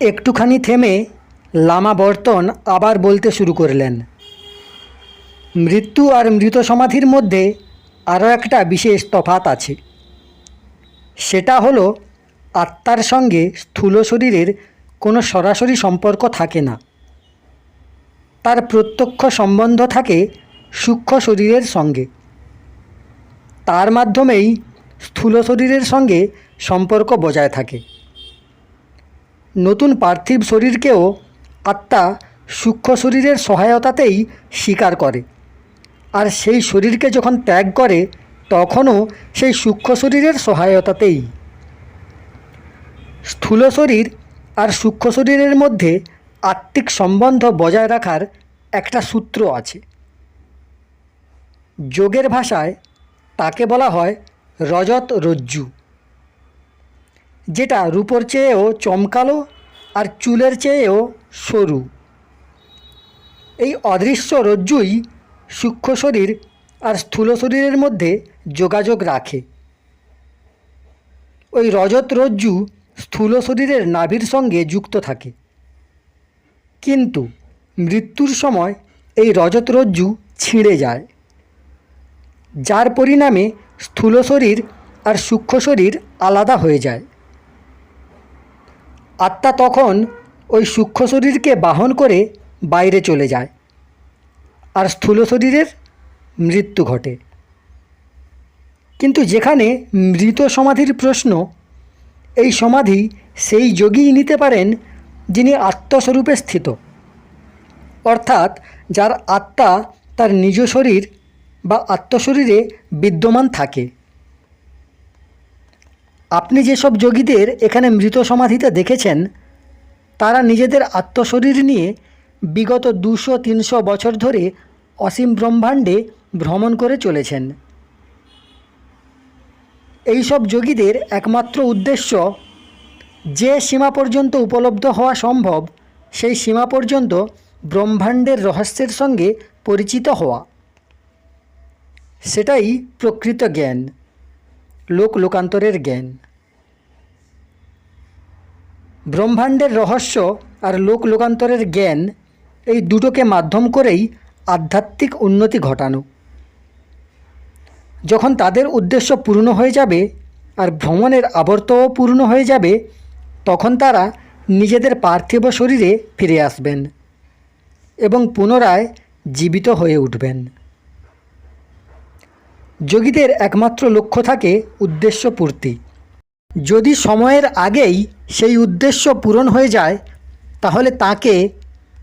একটুখানি থেমে লামা বর্তন আবার বলতে শুরু করলেন, মৃত্যু আর মৃত সমাধির মধ্যে আরও একটা বিশেষ তফাত আছে। সেটা হলো আত্মার সঙ্গে স্থূল শরীরের কোনো সরাসরি সম্পর্ক থাকে না। তার প্রত্যক্ষ সম্বন্ধ থাকে সূক্ষ্ম শরীরের সঙ্গে। তার মাধ্যমেই স্থূল শরীরের সঙ্গে সম্পর্ক বজায় থাকে। নতুন পার্থিব শরীরকেও আত্মা সূক্ষ্ম শরীরের সহায়তাতেই স্বীকার করে। আর সেই শরীরকে যখন ত্যাগ করে, তখনও সেই সূক্ষ্ম শরীরের সহায়তাতেই। স্থূল শরীর আর সূক্ষ্ম শরীরের মধ্যে আত্মিক সম্বন্ধ বজায় রাখার একটা সূত্র আছে। যোগের ভাষায় তাকে বলা হয় রজত রজ্জু, যেটা রূপর চেয়েও চমকালো আর চুলের চেয়েও সরু। এই অদৃশ্য রজ্জুই সূক্ষ্ম শরীর আর স্থূল শরীরের মধ্যে যোগাযোগ রাখে। ওই রজত রজ্জু স্থূল শরীরের নাভির সঙ্গে যুক্ত থাকে। কিন্তু মৃত্যুর সময় এই রজত রজ্জু ছিঁড়ে যায়, যার পরিণামে স্থূল শরীর আর সূক্ষ্ম শরীর আলাদা হয়ে যায়। আত্মা তখন ওই সূক্ষ্ম শরীরকে বাহন করে বাইরে চলে যায়। আর স্থূল শরীরের মৃত্যু ঘটে। কিন্তু যেখানে মৃত সমাধির প্রশ্ন, এই সমাধি সেই যোগীই নিতে পারেন যিনি আত্মস্বরূপে স্থিত। অর্থাৎ যার আত্মা তার নিজ শরীর বা আত্মশরীরে বিদ্যমান থাকে। আপনি যেসব যোগীদের এখানে মৃত সমাধিতে দেখেছেন, তারা নিজেদের আত্মশরীর নিয়ে বিগত দুশো, তিনশো বছর ধরে অসীম ব্রহ্মাণ্ডে ভ্রমণ করে চলেছেন। এইসব যোগীদের একমাত্র উদ্দেশ্য যে সীমা পর্যন্ত উপলব্ধ হওয়া সম্ভব, সেই সীমা পর্যন্ত ব্রহ্মাণ্ডের রহস্যের সঙ্গে পরিচিত হওয়া। সেটাই প্রকৃত জ্ঞান। লোক লোকান্তরের জ্ঞান। ব্রহ্মাণ্ডের রহস্য আর লোক লোকান্তরের জ্ঞান এই দুটোকে মাধ্যম করেই আধ্যাত্মিক উন্নতি ঘটানো। যখন তাদের উদ্দেশ্য পূর্ণ হয়ে যাবে আর ভ্রমণের আবর্তও পূর্ণ হয়ে যাবে, তখন তারা নিজেদের পার্থিব শরীরে ফিরে আসবেন এবং পুনরায় জীবিত হয়ে উঠবেন। যোগীদের একমাত্র লক্ষ্য থাকে উদ্দেশ্য পূর্তি যদি সময়ের আগেই সেই উদ্দেশ্য পূরণ হয়ে যায়, তাহলে তাকে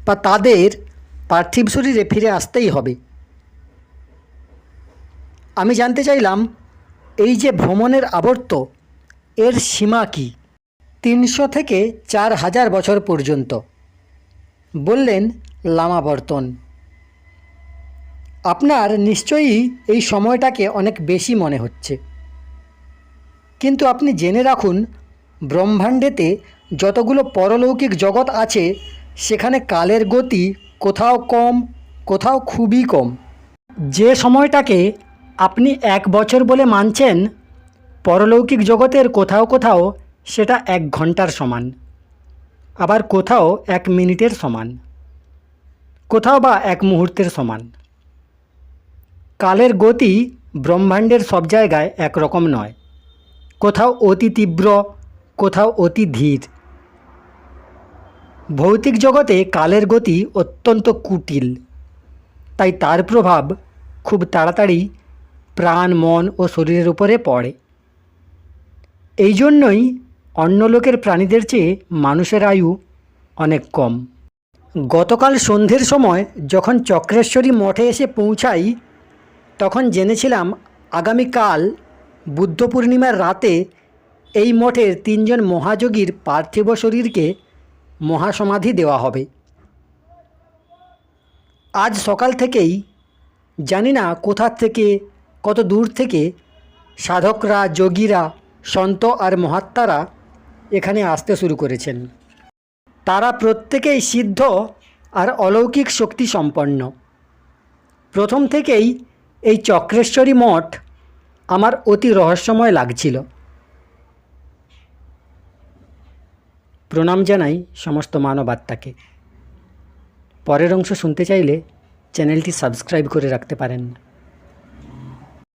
বা তাদের পার্থিব শরীরে ফিরে আসতেই হবে। আমি জানতে চাইলাম, এই যে ভ্রমণের আবর্ত, এর সীমা কি? তিনশো থেকে চার হাজার বছর পর্যন্ত। বললেন লামাবর্তন আপনার নিশ্চয়ই এই সময়টাকে অনেক বেশি মনে হচ্ছে। কিন্তু আপনি জেনে রাখুন, ব্রহ্মাণ্ডেতে যতগুলো পরলৌকিক জগৎ আছে, সেখানে কালের গতি কোথাও কম, কোথাও খুবই কম। যে সময়টাকে আপনি এক বছর বলে মানছেন, পরলৌকিক জগতের কোথাও কোথাও সেটা এক ঘণ্টার সমান, আবার কোথাও এক মিনিটের সমান, কোথাও বা এক মুহূর্তের সমান। কালের গতি ব্রহ্মাণ্ডের সব জায়গায় একরকম নয়। কোথাও অতি তীব্র, কোথাও অতি ধীর। ভৌতিক জগতে কালের গতি অত্যন্ত কুটিল। তাই তার প্রভাব খুব তাড়াতাড়ি প্রাণ, মন ও শরীরের উপরে পড়ে। এই জন্যই অন্য লোকের প্রাণীদের চেয়ে মানুষের আয়ু অনেক কম। গতকাল সন্ধ্যের সময় যখন চক্রেশ্বরী মঠে এসে পৌঁছাই তখন জেনেছিলাম আগামীকাল বুদ্ধ পূর্ণিমার রাতে এই মঠের তিনজন মহাযোগীর পার্থিব শরীরকে মহাসমাধি দেওয়া হবে। আজ সকাল থেকেই জানি না কোথা থেকে, কত দূর থেকে সাধকরা, যোগীরা, সন্ত আর মহাত্মারা এখানে আসতে শুরু করেছেন। তারা প্রত্যেকেই সিদ্ধ আর অলৌকিক শক্তি সম্পন্ন। প্রথম থেকেই এই চক্রেশ্বরী মঠ আমার অতি রহস্যময় লাগছিল। প্রণাম জানাই সমস্ত মানবাত্মাকে। পরের অংশ শুনতে চাইলে চ্যানেলটি সাবস্ক্রাইব করে রাখতে পারেন।